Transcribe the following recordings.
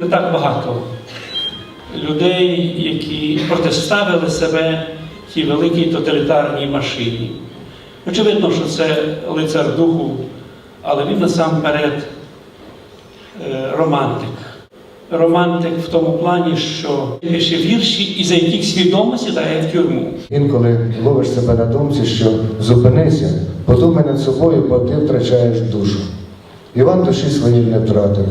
Не так багато людей, які протиставили себе тій великій тоталітарній машині. Очевидно, що це лицар духу, але він насамперед е, романтик. Романтик в тому плані, що пише вірші, і за яких свідомо сідає в тюрму. Інколи ловиш себе на думці, що зупинися, подумай над собою, бо ти втрачаєш душу. Іван душі своєї не втратив.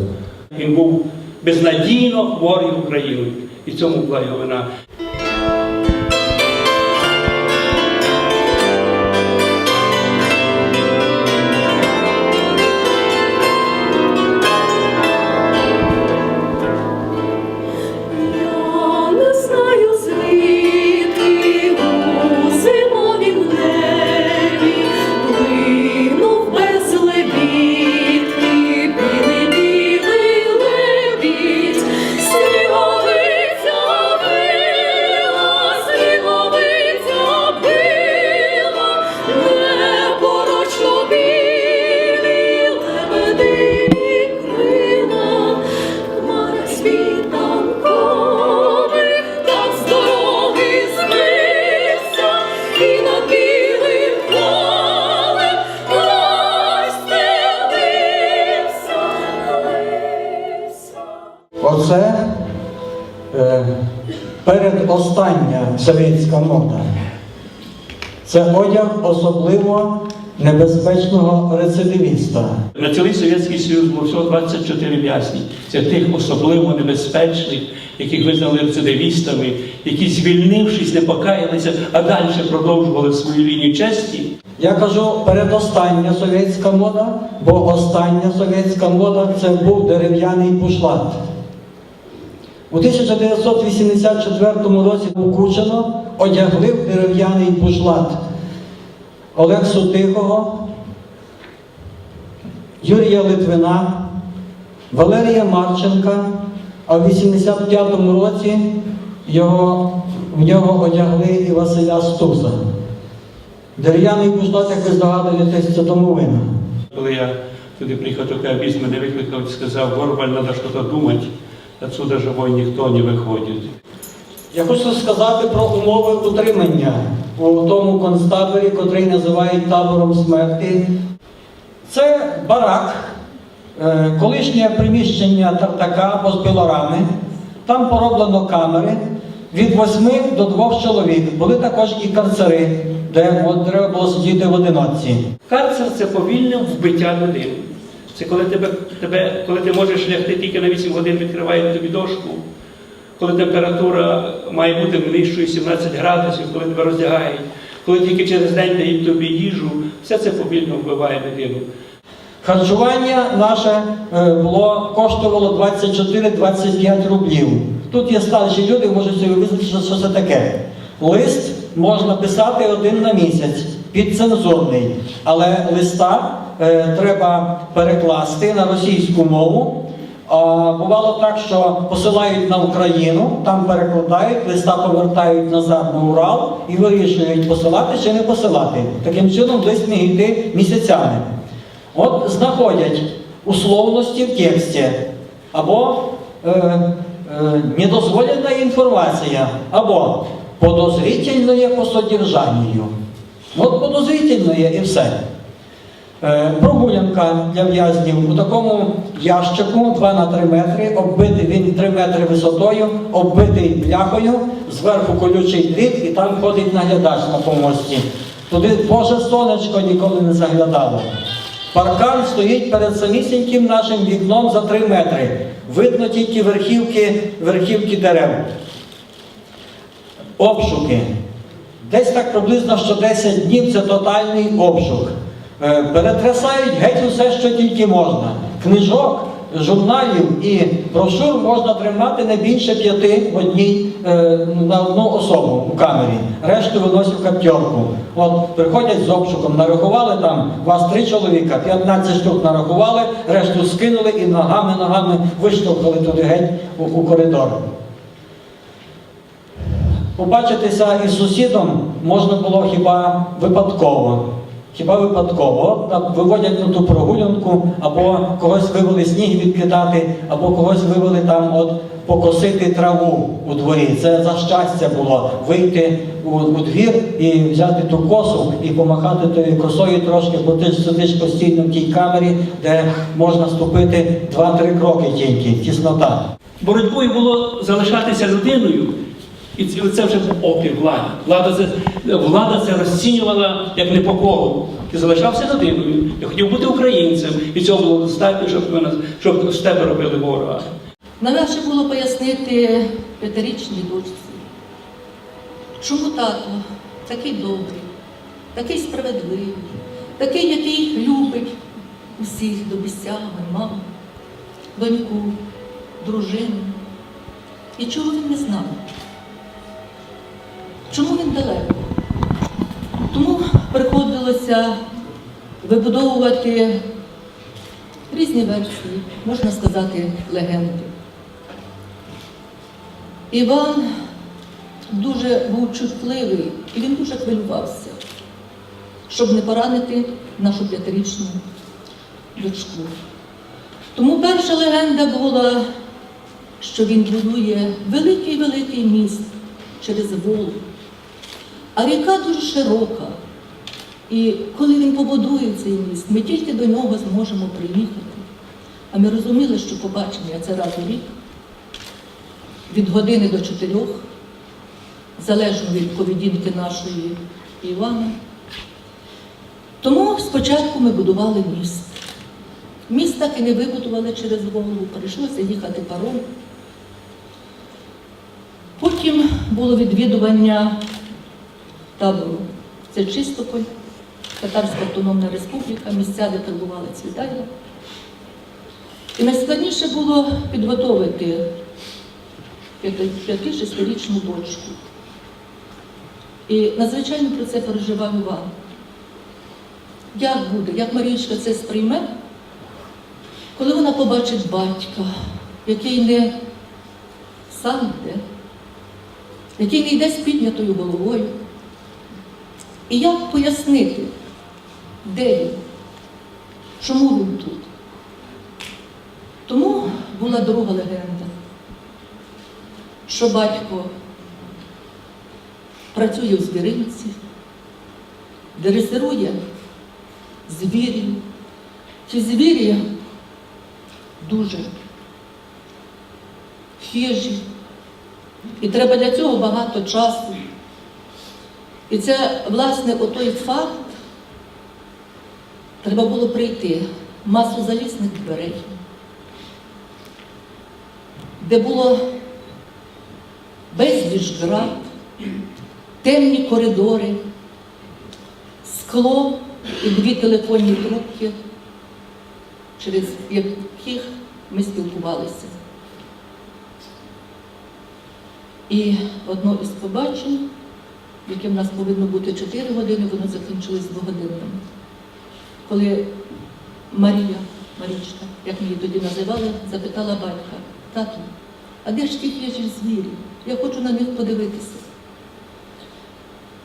Він був безнадійно хворий Україною. І цьому була його вина. Оце е, передостання совєтська мода. Це одяг особливо небезпечного рецидивіста. На цілий Совєтський Союз було всього 24 в'язні. Це тих особливо небезпечних, яких визнали рецидивістами, які, звільнившись, не покаялися, а далі продовжували свою лінію честі. Я кажу передостання совєтська мода, бо остання совєтська мода це був дерев'яний бушлат. У 1984 році у Кучино одягли в дерев'яний бушлат Олексу Тихого, Юрія Литвина, Валерія Марченка, а в 85-му році його, в нього одягли і Василя Стуса. Дерев'яний бушлат, як ви здогадуєтесь, це домовина. Коли я туди приїхав, то кабіс мене викликав і сказав, Горбаль, треба щось думати, отсюда живой ніхто не виходить. Я хочу сказати про умови утримання у тому концтаборі, котрий називають табором смерті. Це барак, е, колишнє приміщення Тартака пілорами. Там пороблено камери від восьми до двох чоловік. Були також і карцери, де треба було сидіти в одиночці. Карцер це повільне вбиття людини. Це коли тебе, тебе, коли ти можеш лягти тільки на 8 годин, відкривають тобі дошку, коли температура має бути нижчою 17 градусів, коли тебе роздягають, коли тільки через день дають тобі їжу, все це повільно вбиває людину. Харчування наше е, було коштувало 24-25 рублів. Тут є старші люди, можуть собі визначити, що це таке. Лист можна писати один на місяць, підцензурний, але листа треба перекласти на російську мову. Бувало так, що посилають на Україну, там перекладають, листа повертають назад на Урал і вирішують посилати чи не посилати. Таким чином лист міг йти місяцями. От знаходять условності в тексті або е, е, недозволена інформація, або подозрительне по содержанню. От подозрительне і все. Е, Прогулянка для в'язнів у такому ящику 2 на 3 метри, оббитий він 3 метри висотою, оббитий бляхою, зверху колючий дріт, і там ходить наглядач на помості. Туди Боже сонечко ніколи не заглядало. Паркан стоїть перед самісіньким нашим вікном за 3 метри. Видно тільки верхівки, верхівки дерев. Обшуки. Десь так приблизно що 10 днів це тотальний обшук. Е, Перетрясають геть усе, що тільки можна. Книжок, журналів і брошур можна тримати не більше п'яти в одній е, на одну особу у камері. Решту виносять в каптерку. От приходять з обшуком, нарахували там вас три чоловіка, 15 штук нарахували, решту скинули і ногами, ногами виштовхали туди геть у, у коридор. Побачитися із сусідом можна було хіба випадково. Хіба випадково Там виводять на ту прогулянку, або когось вивели сніг відкидати, або когось вивели там от покосити траву у дворі. Це за щастя було вийти у, у двір і взяти ту косу і помахати тою косою трошки, бо ти ж сидиш постійно в тій камері, де можна ступити 2-3 кроки тільки, тіснота. Боротьбою було залишатися людиною, і це вже був опір влади. Влада влада це розцінювала як непокору. Ти залишався людиною, ти хотів бути українцем, і цього було достатньо, щоб, ми нас- щоб з тебе робили ворога. Найважче було пояснити п'ятирічній дочці, чому тато такий добрий, такий справедливий, такий, який любить усіх до безсяги, маму, доньку, дружину. І чого він не знав? Чому він далеко? Тому вибудовувати різні версії, можна сказати, легенди. Іван дуже був чутливий і він дуже хвилювався, щоб не поранити нашу п'ятирічну дочку. Тому перша легенда була, що він будує великий-великий міст через Волгу. А ріка дуже широка. І коли він побудує цей міст, ми тільки до нього зможемо приїхати. А ми розуміли, що побачення це раз у рік, від години до чотирьох, залежно від поведінки нашої Івана. Тому спочатку ми будували міст. Міст так і не вибудували через Волгу, прийшлося їхати паром. Потім було відвідування табору. Це Чистополь, Татарська Автономна Республіка, місця, де перебували Цвітайла. І найскладніше було підготовити п'яти-шестирічну дочку. І надзвичайно про це переживав Іван. Як буде, як Марічка це сприйме, коли вона побачить батька, який не сам йде, який не йде з піднятою головою. І як пояснити, де він, чому він тут? Тому була друга легенда, що батько працює в звіринці, дресирує звірів. Ці звірі дуже хижі. І треба для цього багато часу. І це, власне, отой факт, треба було прийти масу залізних дверей, де було безліч град, темні коридори, скло і дві телефонні трубки, через яких ми спілкувалися. І одно із побачень, яке в нас повинно бути 4 години, воно закінчилось двогодинним. Коли Марія, Марічка, як її тоді називали, запитала батька, тату, а де ж ті хижі звірі? Я хочу на них подивитися.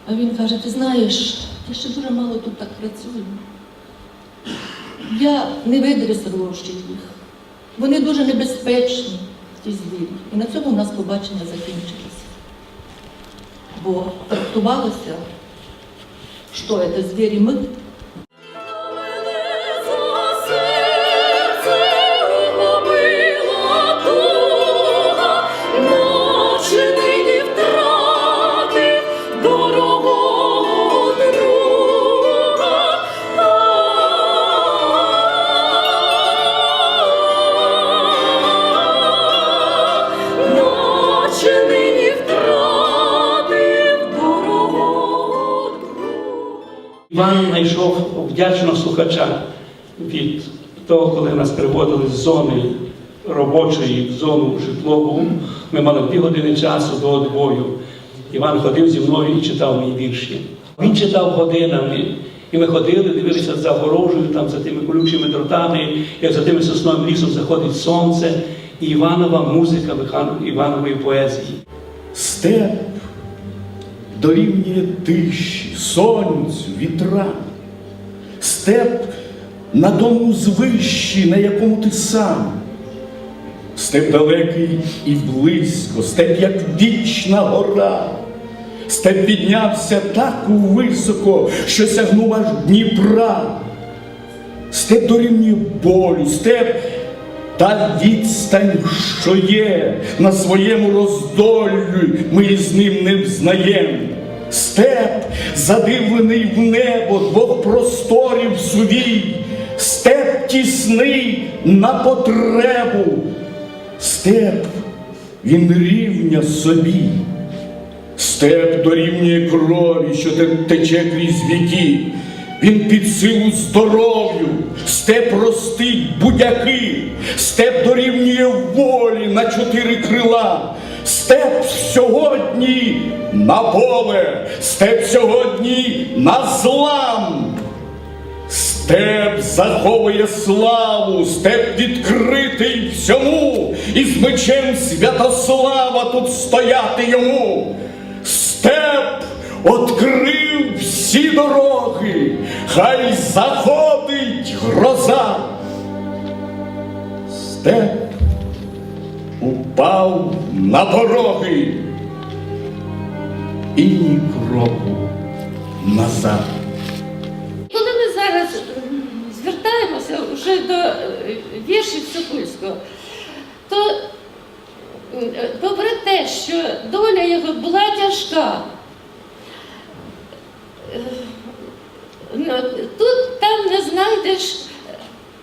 А він каже, ти знаєш, я ще дуже мало тут так працюю. Я не видресував ще їх. Вони дуже небезпечні, ті звірі. І на цьому у нас побачення закінчилося. Бо трактувалося, що це звірі ми, Іван знайшов вдячного слухача від того, коли нас приводили з зони робочої в зону житлову. Ми мали дві години часу до відбою. Іван ходив зі мною і читав мої вірші. Він читав годинами. І ми ходили, дивилися за огорожею, там за тими колючими дротами, як за тим сосновим лісом заходить сонце, і Іванова музика Іванової поезії. Степ дорівнює тиші, сонцю, вітрам. степ на тому звищі, на якому ти сам. Степ далекий і близько, степ як вічна гора. Степ піднявся так високо, що сягнув аж Дніпра. Степ дорівнює болю, степ та відстань, що є на своєму роздоллю, ми із ним не взнаєм. Степ, задивлений в небо двох просторів сувій, степ тісний на потребу, степ він рівня собі. Степ дорівнює крові, що тече крізь віки. Він під силу здоров'ю, степ ростить будяки, степ дорівнює волі на чотири крила. Степ сьогодні на поле, степ сьогодні на злам. Степ заховує славу, степ відкритий всьому, і з мечем Святослава тут стояти йому. Степ открив всі дороги, хай заходить гроза. Степ упав на пороги і ні кроку назад. Коли ми зараз звертаємося вже до е, віршів Сокульського, то е, попри те, що доля його була тяжка, е, ну, тут там не знайдеш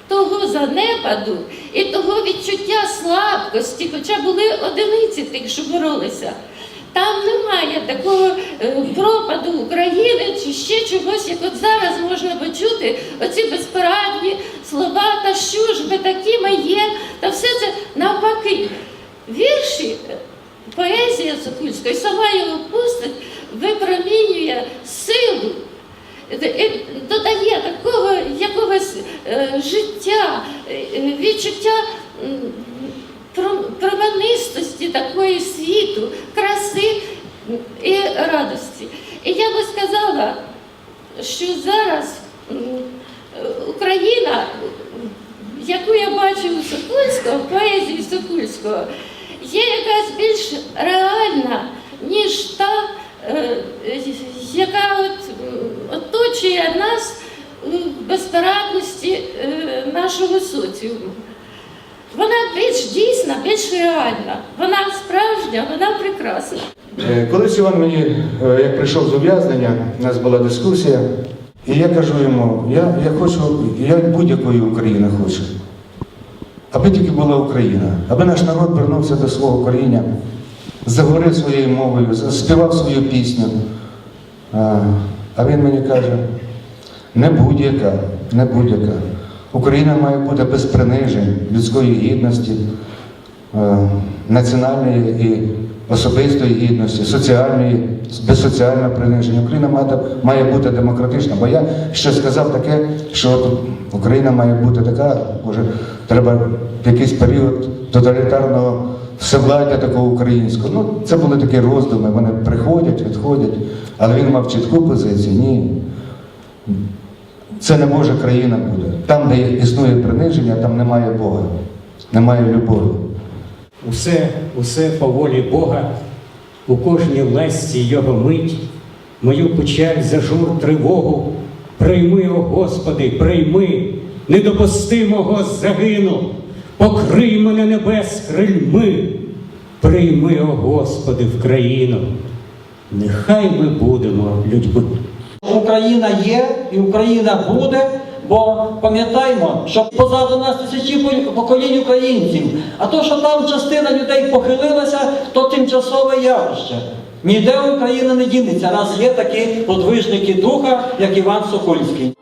того занепаду і того відчуття слабкості, хоча були одиниці тих, що боролися. Там немає такого е, пропаду України чи ще чогось, як от зараз можна почути оці безпорадні слова, та що ж ми такі ми є, та все це навпаки. Вірші, е, поезія Сокульська і сама його постать випромінює силу додає такого якогось е, життя, е, відчуття променистості такої світу, краси і радості. І я би сказала, що зараз е, Україна, яку я бачу у Сокульського, поезії Сокульського, є якась більш реальна, ніж та, е, яка от, оточує нас в безпорадності е, нашого соціуму. Вона більш дійсна, більш реальна, вона справжня, вона прекрасна. Е, Колись Іван мені, е, як прийшов з ув'язнення, у нас була дискусія, і я кажу йому, я, я хочу, я будь-якої України хочу. Аби тільки була Україна, аби наш народ вернувся до свого коріння, заговорив своєю мовою, співав свою пісню. А, він мені каже, не будь-яка, не будь-яка. Україна має бути без принижень, людської гідності, е, національної і особистої гідності, соціальної, без соціального приниження. Україна має бути демократична. Бо я ще сказав таке, що Україна має бути така, може, треба в якийсь період тоталітарного всевладдя такого українського. Ну, це були такі роздуми, вони приходять, відходять, але він мав чітку позицію. Ні. Це не Божа країна буде. Там, де існує приниження, там немає Бога, немає любові. Усе, усе по волі Бога, у кожній лесці його мить, мою печаль, зажур, тривогу, прийми, о Господи, прийми, не допусти мого загину, покрий мене небес крильми, прийми, о Господи, в країну, нехай ми будемо людьми. Україна є і Україна буде, бо пам'ятаємо, що позаду нас тисячі поколінь українців. А то, що там частина людей похилилася, то тимчасове явище. Ніде Україна не дінеться, раз є такі подвижники духа, як Іван Сокольський.